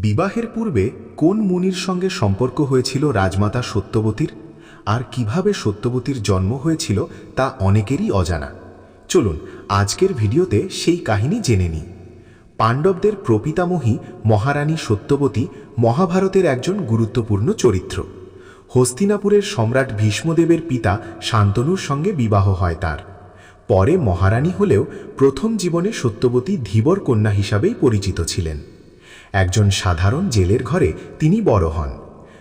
বিবাহের পূর্বে কোন মুনির সঙ্গে সম্পর্ক হয়েছিল রাজমাতা সত্যবতীর? আর কীভাবে সত্যবতীর জন্ম হয়েছিল তা অনেকেরই অজানা। চলুন, আজকের ভিডিওতে সেই কাহিনী জেনে নিই। পাণ্ডবদের প্রপিতামহী মহারানী সত্যবতী মহাভারতের একজন গুরুত্বপূর্ণ চরিত্র। হস্তিনাপুরের সম্রাট ভীষ্মদেবের পিতা শান্তনুর সঙ্গে বিবাহ হয় তার। পরে মহারানী হলেও প্রথম জীবনে সত্যবতী ধীবর কন্যা হিসাবেই পরিচিত ছিলেন। একজন সাধারণ জেলের ঘরে তিনি বড় হন।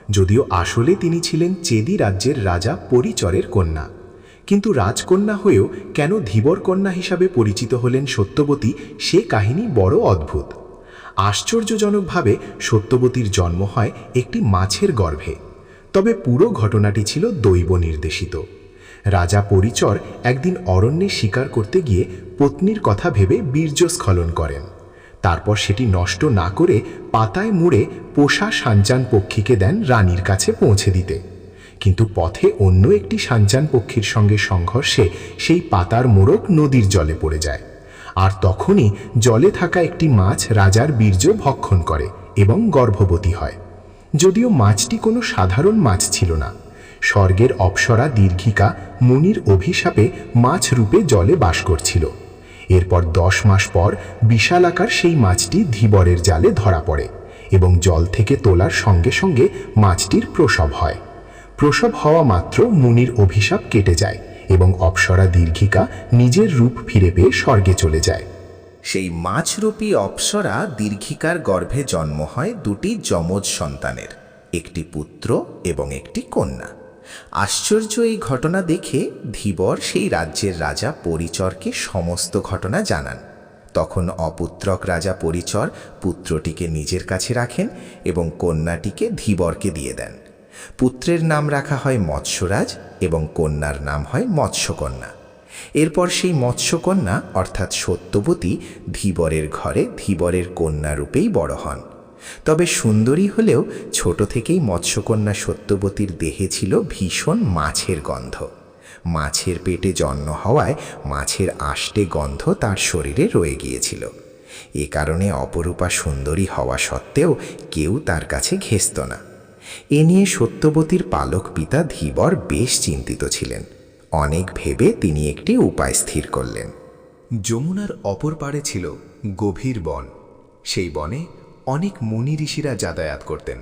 যদিও আসলে তিনি ছিলেন চেদি রাজ্যের রাজা পরিচরের কন্যা। কিন্তু রাজকন্যা হয়েও কেন ধীবর কন্যা হিসাবে পরিচিত হলেন সত্যবতী, সে কাহিনী বড় অদ্ভুত। আশ্চর্যজনকভাবে সত্যবতীর জন্ম হয় একটি মাছের গর্ভে। তবে পুরো ঘটনাটি ছিল দৈব নির্দেশিত। রাজা পরিচর একদিন অরণ্যে শিকার করতে গিয়ে পত্নীর কথা ভেবে বীর্যস্খলন করেন। তারপর সেটি নষ্ট না করে পাতায় মুড়ে পোষা সাঞ্চান পক্ষীকে দেন রানীর কাছে পৌঁছে দিতে। কিন্তু পথে অন্য একটি সাঞ্চান পক্ষীর সঙ্গে সংঘর্ষে সেই পাতার মোড়ক নদীর জলে পড়ে যায়। আর তখনই জলে থাকা একটি মাছ রাজার বীর্য ভক্ষণ করে এবং গর্ভবতী হয়। যদিও মাছটি কোনো সাধারণ মাছ ছিল না। স্বর্গের অপ্সরা দীর্ঘিকা মুনির অভিশাপে মাছ রূপে জলে বাস করছিল। এরপর দশ মাস পর বিশালাকার সেই মাছটি ধীবরের জালে ধরা পড়ে এবং জল থেকে তোলার সঙ্গে সঙ্গে মাছটির প্রসব হয়। প্রসব হওয়া মাত্র মুনির অভিশাপ কেটে যায় এবং অপ্সরা দীর্ঘিকা নিজের রূপ ফিরে পেয়ে স্বর্গে চলে যায়। সেই মাছরূপী অপ্সরা দীর্ঘিকার গর্ভে জন্ম হয় দুটি যমজ সন্তানের, একটি পুত্র এবং একটি কন্যা। আশ্চর্য এই ঘটনা দেখে ধীবর সেই রাজ্যের রাজা পরিচরকে সমস্ত ঘটনা জানান। তখন অপুত্রক রাজা পরিচর পুত্রটিকে নিজের কাছে রাখেন এবং কন্যাটিকে ধীবরকে দিয়ে দেন। পুত্রের নাম রাখা হয় মৎস্যরাজ এবং কন্যার নাম হয় মৎস্যকন্যা। এরপর সেই মৎস্যকন্যা অর্থাৎ সত্যবতী ধীবরের ঘরে ধীবরের কন্যা রূপেই বড় হন। তবে সুন্দরী হলেও ছোট থেকেই মৎস্যকন্যা সত্যবতীর দেহে ছিল ভীষণ মাছের গন্ধ। মাছের পেটে জন্ম হওয়ায় মাছের আষ্টে গন্ধ তার শরীরে রয়ে গিয়েছিল। এ কারণে অপরূপা সুন্দরী হওয়া সত্ত্বেও কেউ তার কাছে ঘেসত না। এ নিয়ে সত্যবতীর পালক পিতা ধীবর বেশ চিন্তিত ছিলেন। অনেক ভেবে তিনি একটি উপায় স্থির করলেন। যমুনার অপর পাড়ে ছিল গভীর বন। সেই বনে অনেক মুনি ঋষিরা যাতায়াত করতেন।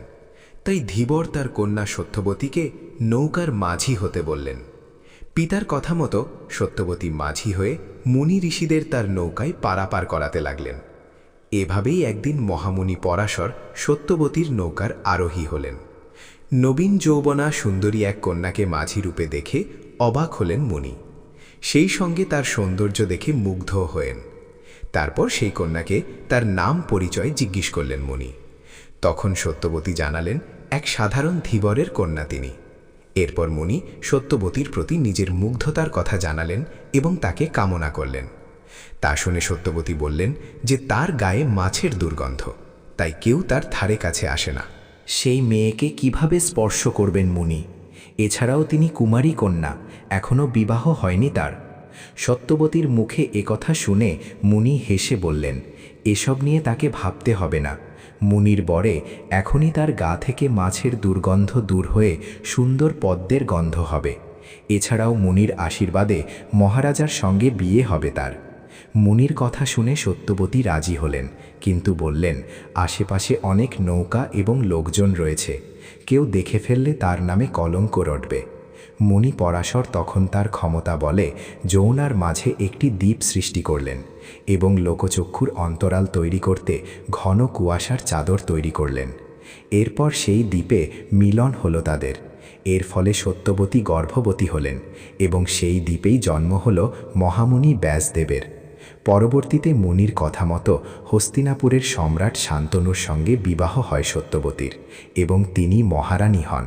তাই ধীবর তার কন্যা সত্যবতীকে নৌকার মাঝি হতে বললেন। পিতার কথা মতো সত্যবতী মাঝি হয়ে মুনি ঋষিদের তার নৌকায় পারাপার করাতে লাগলেন। এভাবেই একদিন মহামুনি পরাশর সত্যবতীর নৌকার আরোহী হলেন। নবীন যৌবনা সুন্দরী এক কন্যাকে মাঝি রূপে দেখে অবাক হলেন মুনি। সেই সঙ্গে তার সৌন্দর্য দেখে মুগ্ধ হয়েন। তারপর সেই কন্যাকে তার নাম পরিচয় জিজ্ঞেস করলেন মুনি। তখন সত্যবতী জানালেন, এক সাধারণ ধীবরের কন্যা তিনি। এরপর মুনি সত্যবতীর প্রতি নিজের মুগ্ধতার কথা জানালেন এবং তাকে কামনা করলেন। তা শুনে সত্যবতী বললেন যে, তার গায়ে মাছের দুর্গন্ধ, তাই কেউ তার ধারে কাছে আসে না। সেই মেয়েকে কীভাবে স্পর্শ করবেন মুনি? এছাড়াও তিনি কুমারী কন্যা এখনও বিবাহ হয়নি তার। সত্যবতীর মুখে একথা শুনে মুনি হেসে বললেন, এসব নিয়ে তাকে ভাবতে হবে না। মুনির বরে এখনই তার গা থেকে মাছের দুর্গন্ধ দূর হয়ে সুন্দর পদ্মের গন্ধ হবে। এছাড়াও মুনির আশীর্বাদে মহারাজার সঙ্গে বিয়ে হবে তার মুনির কথা শুনে সত্যবতী রাজি হলেন, কিন্তু বললেন, আশেপাশে অনেক নৌকা এবং লোকজন রয়েছে। কেউ দেখে ফেললে তার নামে কলঙ্ক রটবে। মুনি পরাশর তখন তার ক্ষমতা বলে যৌনার মাঝে একটি দ্বীপ সৃষ্টি করলেন এবং লোকচক্ষুর অন্তরাল তৈরি করতে ঘন কুয়াশার চাদর তৈরি করলেন। এরপর সেই দ্বীপে মিলন হলো তাদের। এর ফলে সত্যবতী গর্ভবতী হলেন এবং সেই দ্বীপেই জন্ম হল মহামুনি ব্যাসদেবের। পরবর্তীতে মুনির কথা মতো হস্তিনাপুরের সম্রাট শান্তনুর সঙ্গে বিবাহ হয় সত্যবতীর এবং তিনি মহারানী হন।